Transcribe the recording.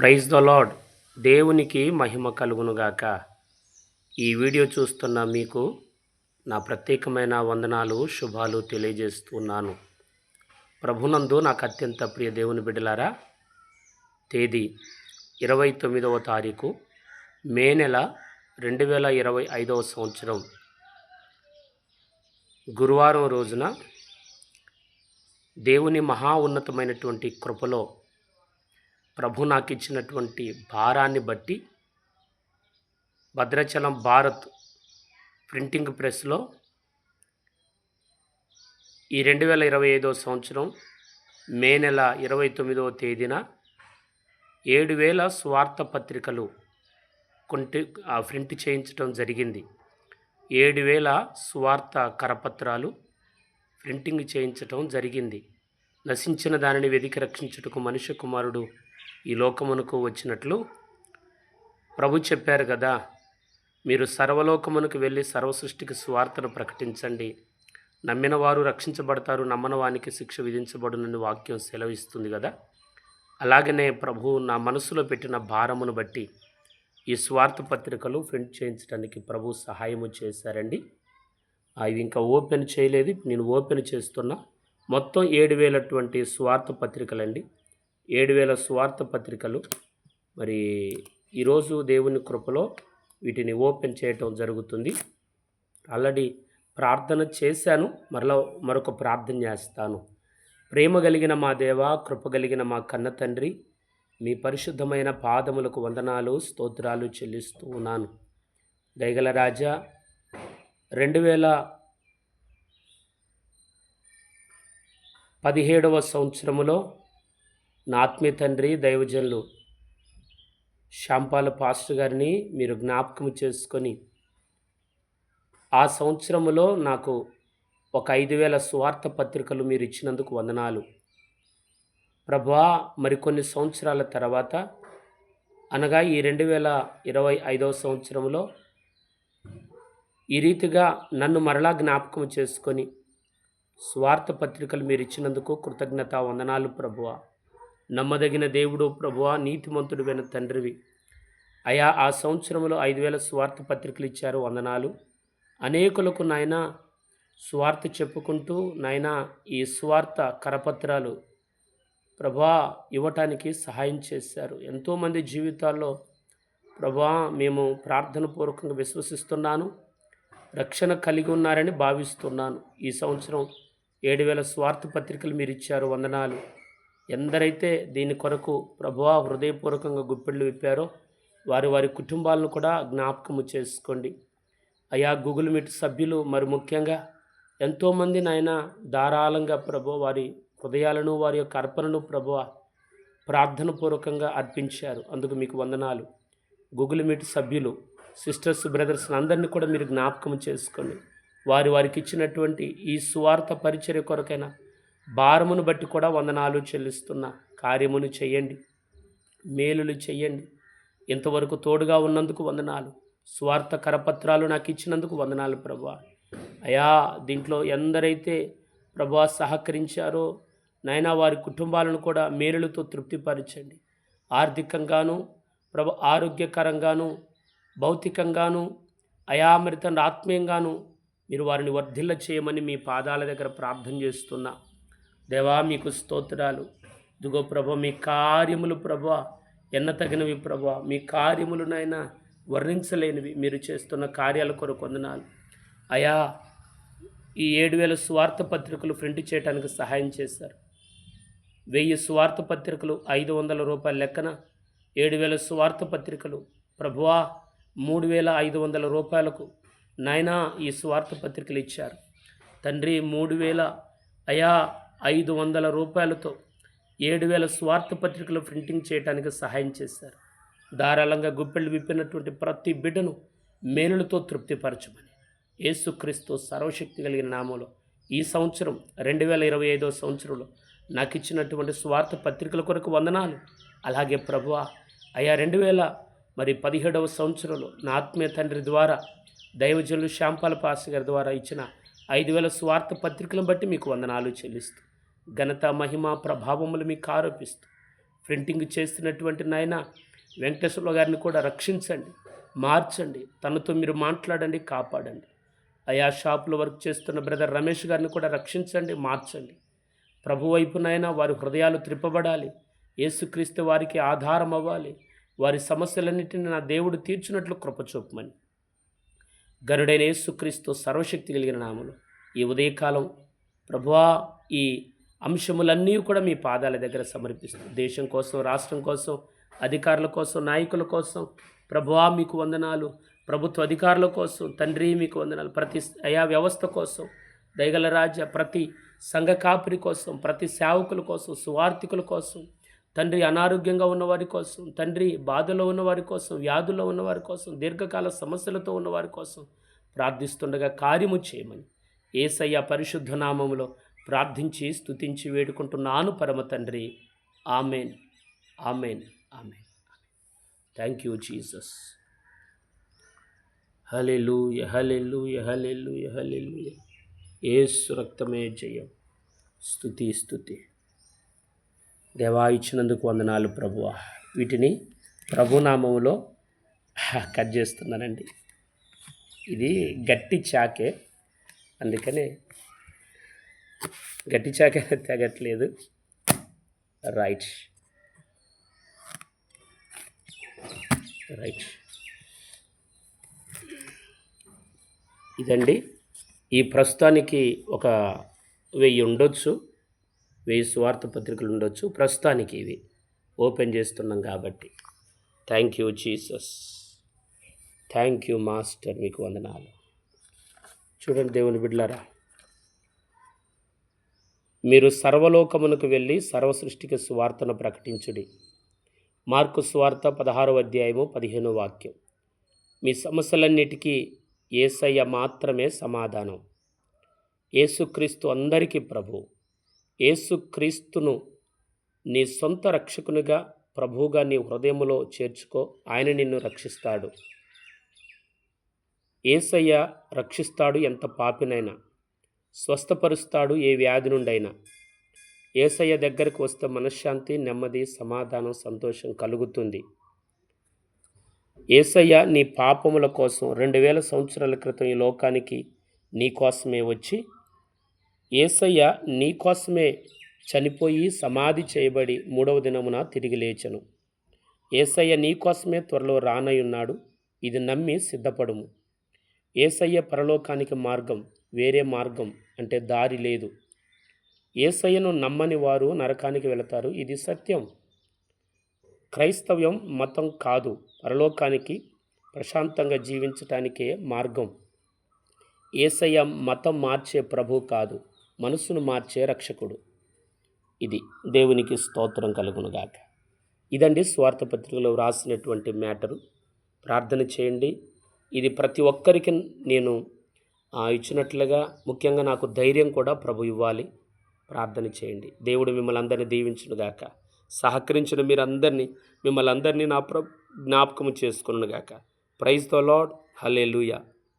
Praise the lord దేవునికి మహిమ కలుగునుగాక ఈ వీడియో చూస్తున్న మీకు నా ప్రత్యేకమైన వందనాలు శుభాలు తెలియజేస్తున్నాను. ప్రభునందు నాకు అత్యంత ప్రియ దేవుని బిడ్డలారా తేదీ ఇరవై తొమ్మిదవ తారీఖు మే నెల రెండు వేల ఇరవై ఐదవ సంవత్సరం. గురువారం రోజున దేవుని మహా ఉన్నతమైనటువంటి కృపలో ప్రభు నాకు ఇచ్చినటువంటి భారాన్ని బట్టి భద్రాచలం భారత్ ప్రింటింగ్ ప్రెస్లో ఈ రెండు వేల ఇరవై ఐదో సంవత్సరం మే నెల ఇరవై తొమ్మిదవ తేదీన ఏడు వేల స్వార్థ పత్రికలు కొంటి ప్రింట్ చేయించడం జరిగింది. ఏడు వేల స్వార్థ కరపత్రాలు ప్రింటింగ్ చేయించటం జరిగింది. నశించిన దానిని వెదికి రక్షించుటకు మనుష్య కుమారుడు ఈ లోకమునకు వచ్చినట్లు ప్రభు చెప్పారు కదా మీరు సర్వలోకమునకు వెళ్ళి సర్వసృష్టికి స్వార్థను ప్రకటించండి. నమ్మిన వారు రక్షించబడతారు నమ్మని వానికి శిక్ష విధించబడునని వాక్యం సెలవిస్తుంది కదా. అలాగనే ప్రభు నా మనసులో పెట్టిన భారమును బట్టి ఈ స్వార్థ పత్రికలు ప్రింట్ చేయించడానికి ప్రభు సహాయము చేశారండి. ఆ, ఇంకా ఓపెన్ చేయలేదు. నేను ఓపెన్ చేస్తున్నా. మొత్తం ఏడు వేలటువంటి స్వార్థ పత్రికలండి. ఏడు వేల స్వార్థ పత్రికలు. మరి ఈరోజు దేవుని కృపలో వీటిని ఓపెన్ చేయటం జరుగుతుంది. ఆల్రెడీ ప్రార్థన చేశాను మరలా మరొక ప్రార్థన చేస్తాను. ప్రేమ కలిగిన మా దేవ కృప కలిగిన మా కన్న తండ్రి మీ పరిశుద్ధమైన పాదములకు వందనాలు స్తోత్రాలు చెల్లిస్తూ ఉన్నాను. దయగల రాజా రెండు వేల పదిహేడవ సంవత్సరములో నా ఆత్మీయ తండ్రి దైవజనులు శాంపాల పాస్టర్ గారిని మీరు జ్ఞాపకం చేసుకొని ఆ సంవత్సరంలో నాకు ఒక ఐదు వేల స్వార్థ పత్రికలు మీరు ఇచ్చినందుకు వందనాలు. ప్రభా మరికొన్ని సంవత్సరాల తర్వాత అనగా ఈ రెండు వేల ఇరవై ఐదవ సంవత్సరంలో ఈ రీతిగా నన్ను మరలా జ్ఞాపకం చేసుకొని స్వార్థ పత్రికలు మీరు ఇచ్చినందుకు కృతజ్ఞత వందనాలు ప్రభువా. నమ్మదగిన దేవుడు ప్రభువా నీతిమంతుడువైన తండ్రివి. అయా ఆ సంవత్సరంలో ఐదు వేల స్వార్థ పత్రికలు ఇచ్చారు వందనాలు. అనేకులకు నాయన స్వార్థ చెప్పుకుంటూ నాయన ఈ స్వార్థ కరపత్రాలు ప్రభా ఇవ్వటానికి సహాయం చేశారు. ఎంతోమంది జీవితాల్లో ప్రభా మేము ప్రార్థన పూర్వకంగా విశ్వసిస్తున్నాను రక్షణ కలిగి ఉన్నారని భావిస్తున్నాను. ఈ సంవత్సరం ఏడు వేల స్వార్థ పత్రికలు మీరు ఇచ్చారు వందనాలు. ఎందరైతే దీని కొరకు ప్రభువా హృదయపూర్వకంగా గుప్పెళ్ళు విప్పారో వారి వారి కుటుంబాలను కూడా జ్ఞాపకము చేసుకోండి. అయా గూగుల్ మీట్ సభ్యులు మరి ముఖ్యంగా ఎంతోమంది నాయన ధారాళంగా ప్రభు వారి హృదయాలను వారి యొక్క అర్పణను ప్రభు ప్రార్థన పూర్వకంగా అర్పించారు. అందుకు మీకు వందనాలు. గూగుల్ మీట్ సభ్యులు సిస్టర్స్ బ్రదర్స్ అందరినీ కూడా మీరు జ్ఞాపకం చేసుకోండి. వారి వారికి ఇచ్చినటువంటి ఈ సువార్త పరిచర్య కొరకైన భారమును బట్టి కూడా వందనాలు చెల్లిస్తున్న కార్యమును చేయండి. మేలులు చేయండి. ఇంతవరకు తోడుగా ఉన్నందుకు వందనాలు. స్వార్థ కరపత్రాలు నాకు ఇచ్చినందుకు వందనాలు ప్రభా. అయా దీంట్లో ఎందరైతే ప్రభా సహకరించారో నైనా వారి కుటుంబాలను కూడా మేలులతో తృప్తిపరచండి. ఆర్థికంగాను ప్రభు ఆరోగ్యకరంగాను భౌతికంగాను అయామృత ఆత్మీయంగాను మీరు వారిని వర్ధిల్ల చేయమని మీ పాదాల దగ్గర ప్రార్థన చేస్తున్నా. దేవా మీకు స్తోత్రాలు. ఇదిగో ప్రభ మీ కార్యములు ప్రభ ఎన్న తగినవి ప్రభ. మీ కార్యములనైనా వర్ణించలేనివి. మీరు చేస్తున్న కార్యాల కొరకు వందనాలు. అయా ఈ ఏడు వేల స్వార్థ పత్రికలు ప్రింట్ చేయడానికి సహాయం చేశారు. వెయ్యి స్వార్థ పత్రికలు ఐదు వందల రూపాయల లెక్కన ఏడు వేల స్వార్థ పత్రికలు. ప్రభువా మూడు వేల ఐదు వందల రూపాయలకు నాయనా ఈ స్వార్థ పత్రికలు ఇచ్చారు. తండ్రి మూడు వేల అయా ఐదు వందల రూపాయలతో ఏడు వేల స్వార్థ పత్రికలు ప్రింటింగ్ చేయడానికి సహాయం చేశారు. ధారాళంగా గుప్పెళ్ళు విప్పినటువంటి ప్రతి బిడ్డను మేలులతో తృప్తిపరచమని యేసుక్రీస్తు సర్వశక్తి కలిగిన నామంలో ఈ సంవత్సరం రెండు వేల ఇరవై ఐదో సంవత్సరంలో నాకు ఇచ్చినటువంటి స్వార్థ పత్రికల కొరకు వందనాలు. అలాగే ప్రభువా అయా రెండు వేల మరి పదిహేడవ సంవత్సరంలో నా ఆత్మీయ తండ్రి ద్వారా దైవజనులు శ్యాంపాల పాస్ గారి ద్వారా ఇచ్చిన ఐదు వేల స్వార్థ పత్రికలను బట్టి మీకు వందనాలు చెల్లిస్తూ ఘనత మహిమ ప్రభావములు మీకు ఆరోపిస్తూ ప్రింటింగ్ చేస్తున్నటువంటి నాయన వెంకటేశ్వర గారిని కూడా రక్షించండి మార్చండి తనతో మీరు మాట్లాడండి కాపాడండి. అయా షాపులో వర్క్ చేస్తున్న బ్రదర్ రమేష్ గారిని కూడా రక్షించండి మార్చండి. ప్రభు వైపునైనా వారి హృదయాలు త్రిప్పబడాలి యేసుక్రీస్తు వారికి ఆధారం అవ్వాలి వారి సమస్యలన్నింటినీ నా దేవుడు తీర్చినట్లు కృపచూపమని గరుడైన యేసుక్రీస్తు సర్వశక్తి కలిగిన నామలు ఈ ఉదయకాలం ప్రభువా ఈ అంశములన్నీ కూడా మీ పాదాల దగ్గర సమర్పిస్తుంది దేశం కోసం రాష్ట్రం కోసం అధికారుల కోసం నాయకుల కోసం. ప్రభువా మీకు వందనాలు. ప్రభుత్వ అధికారుల కోసం తండ్రి మీకు వందనాలు. ప్రతి అయా వ్యవస్థ కోసం దయగల రాజ్య ప్రతి సంఘ కాపురి కోసం ప్రతి సేవకుల కోసం సువార్థికుల కోసం తండ్రి అనారోగ్యంగా ఉన్నవారి కోసం తండ్రి బాధలో ఉన్నవారి కోసం వ్యాధుల్లో ఉన్నవారి కోసం దీర్ఘకాల సమస్యలతో ఉన్నవారి కోసం ప్రార్థిస్తుండగా కార్యము చేయమని ఏసయ్య పరిశుద్ధ నామములో ప్రార్థించి స్తుతించి వేడుకుంటున్నాను పరమ తండ్రి. Amen. Amen. Amen. Thank you Jesus. Hallelujah hallelujah hallelujah hallelujah Yesu రక్తమే జయం. స్తుతి స్థుతి దేవా ఇచ్చినందుకు వందనాలు ప్రభువ. వీటిని ప్రభునామంలో కట్ చేస్తున్నానండి. ఇది గట్టి చాకే. అందుకనే గట్టి తగ్గట్లేదు తెగట్లేదు. రైట్ రైట్ ఇదండి. ఈ ప్రస్తుతానికి ఒక వెయ్యి ఉండొచ్చు. వెయ్యి స్వార్థ పత్రికలు ఉండొచ్చు. ప్రస్తుతానికి ఇవి. ఓపెన్ చేస్తున్నాం కాబట్టి. Thank you Jesus thank you master మీకు వందనాలు. చూడండి దేవుని బిడ్డలారా. మీరు సర్వలోకమునకు వెళ్ళి సర్వ సృష్టికి సువార్తను ప్రకటించుడి. మార్కు సువార్త పదహారవ అధ్యాయము పదిహేను వాక్యం. మీ సమస్యలన్నిటికీ ఏసయ్య మాత్రమే సమాధానం. ఏసుక్రీస్తు అందరికీ ప్రభు. ఏసుక్రీస్తును నీ సొంత రక్షకునిగా ప్రభువుగా నీ హృదయములో చేర్చుకో ఆయన నిన్ను రక్షిస్తాడు. ఏసయ్య రక్షిస్తాడు ఎంత పాపినైనా. స్వస్థపరుస్తాడు ఏ వ్యాధి నుండైనా. ఏసయ్య దగ్గరకు వస్తే మనశ్శాంతి నెమ్మది సమాధానం సంతోషం కలుగుతుంది. ఏసయ్య నీ పాపముల కోసం రెండు వేల సంవత్సరాల క్రితం ఈ లోకానికి నీ కోసమే వచ్చి ఏసయ్య నీ కోసమే చనిపోయి సమాధి చేయబడి మూడవ దినమున తిరిగి లేచను. ఏసయ్య నీ కోసమే త్వరలో రానయ్యున్నాడు ఇది నమ్మి సిద్ధపడుము. ఏసయ్య పరలోకానికి మార్గం వేరే మార్గం అంటే దారి లేదు. ఏసయ్యను నమ్మని వారు నరకానికి వెళతారు. ఇది సత్యం. క్రైస్తవ్యం మతం కాదు. పరలోకానికి ప్రశాంతంగా జీవించటానికే మార్గం. ఏసయ్య మతం మార్చే ప్రభు కాదు. మనసును మార్చే రక్షకుడు. ఇది దేవునికి స్తోత్రం కలుగునుగాక. ఇదండి స్వార్థ పత్రికలో వ్రాసినటువంటి మ్యాటరు. ప్రార్థన చేయండి. ఇది ప్రతి ఒక్కరికి నేను ఇచ్చినట్లుగా ముఖ్యంగా నాకు ధైర్యం కూడా ప్రభు ఇవ్వాలి. ప్రార్థన చేయండి. దేవుడు మిమ్మల్ని అందరినీ దీవించునుగాక సహకరించిన మీరందరినీ మిమ్మల్ని అందరినీ నా ప్ర జ్ఞాపకం చేసుకునుగాక ప్రైజ్ ద లాడ్ హలే